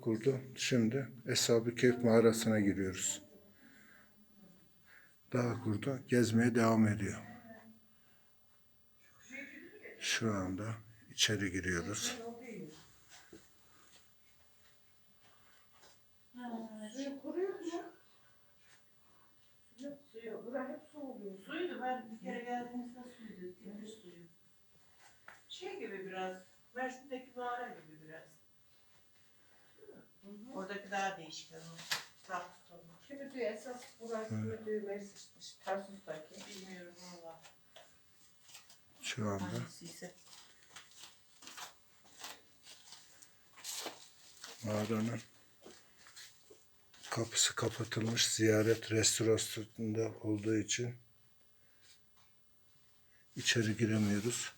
kurdu. Şimdi Eshab-ı Kehf mağarasına giriyoruz. Dağ kurdu. Gezmeye devam ediyor. Şu anda içeri giriyoruz. Suydu ben bir kere geldiğimizde suydu. Temiz suyu. Şey gibi biraz. Mersin'deki mağara gibi biraz. Daha değişik ama. Saf tutulmuş. Kimi diyor esas burası evet. düğmesi Tarsus'taki. Bilmiyorum valla. Şu anda Hangisiyse. mağaranın kapısı kapatılmış. Ziyaret restorasyonunda olduğu için içeri giremiyoruz.